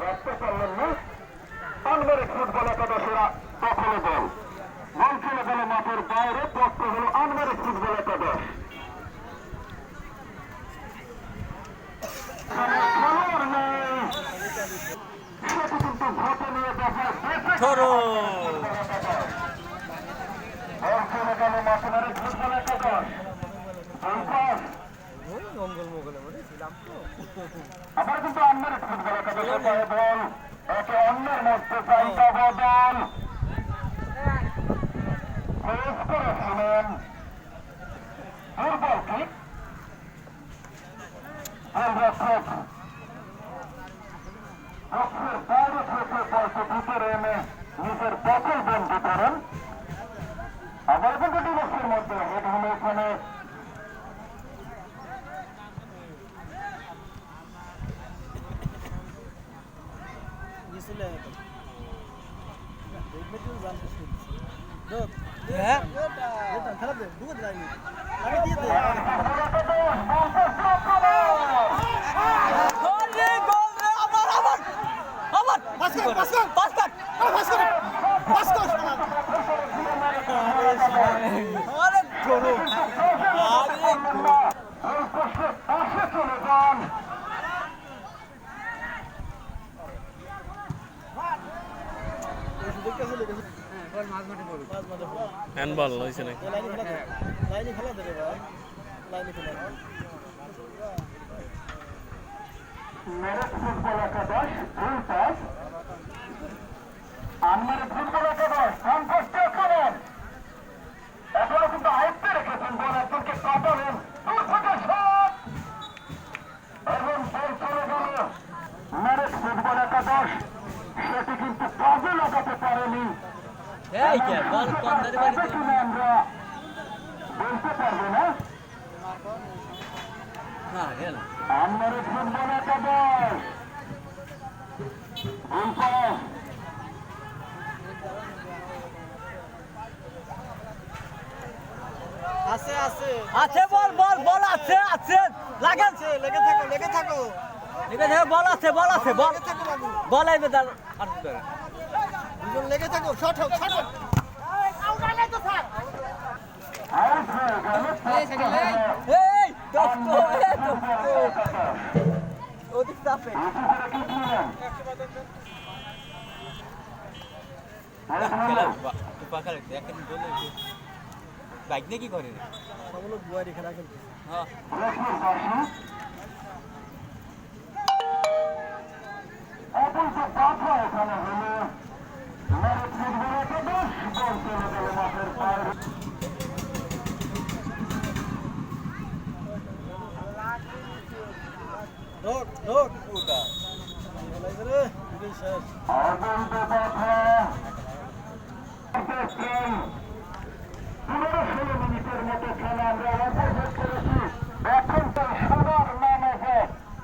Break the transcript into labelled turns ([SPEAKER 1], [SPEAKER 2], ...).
[SPEAKER 1] রাখতে পারলেন না আনবারে ফুটবল একাদশেরা দখলে দল বল চলে গেল মাঠের বাইরে পক্ষ হলো আনবারে ফুটবল একাদশ খেলোয়াড় নেই সেটি কিন্তু ভোটে নিয়ে দেখা
[SPEAKER 2] ধরো
[SPEAKER 1] বল চলে গেল মাঠের বাইরে ফুটবল একাদশ দুই পাস
[SPEAKER 2] মঙ্গল মঙ্গল মানে ছিলাম তো
[SPEAKER 1] আবার কিন্তু অন্যের ফুটবল বল। একে অন্যের মধ্যে চাহিদা বদল করেছিলেন দুর্বল ঠিক গোলরক্ষক
[SPEAKER 2] হ্যাঁ আরে গোল রে আবার আবার আবার পাস কর পাস কর পাস কর পাস কর পাস কর আরে ধরো আরে হ্যান্ডবল হয়েছে নাকি?
[SPEAKER 1] মেরঠ ফুটবল একাদশ দুই পাস আনমারে ফুটবল একাদশ কনফাস্টে করেন এখনও কিন্তু আয়ত্তে রেখেছেন বল একজনকে কাটালেন দূর থেকে শট এবং বল চলে গেল মেরঠ ফুটবল একাদশ সেটি কিন্তু কাজে লাগাতে পারেনি
[SPEAKER 2] এই কে বল কর্নারে
[SPEAKER 1] পাবে
[SPEAKER 2] বাড়ি
[SPEAKER 1] কিনা আমরা বলতে পারব না
[SPEAKER 2] না গেল
[SPEAKER 1] আমার ফুটবল একাদশ দুই পাস
[SPEAKER 3] আছে আছে।
[SPEAKER 2] আছে বল বল বল আছে আছে। লাগান
[SPEAKER 3] লেগে থাকো লেগে থাকো।
[SPEAKER 2] ঠিক আছে বল আছে বল আছে বল।
[SPEAKER 3] লেগে থাকো
[SPEAKER 2] বল আইবে তার আর
[SPEAKER 3] লেগে থাকো শট হোক শট হোক।
[SPEAKER 2] দোস্ত চাপে বাইক নিয়ে কি করে রে
[SPEAKER 3] সব বুয়ারি খেলা খেলতে
[SPEAKER 2] হ্যাঁ
[SPEAKER 3] শেষ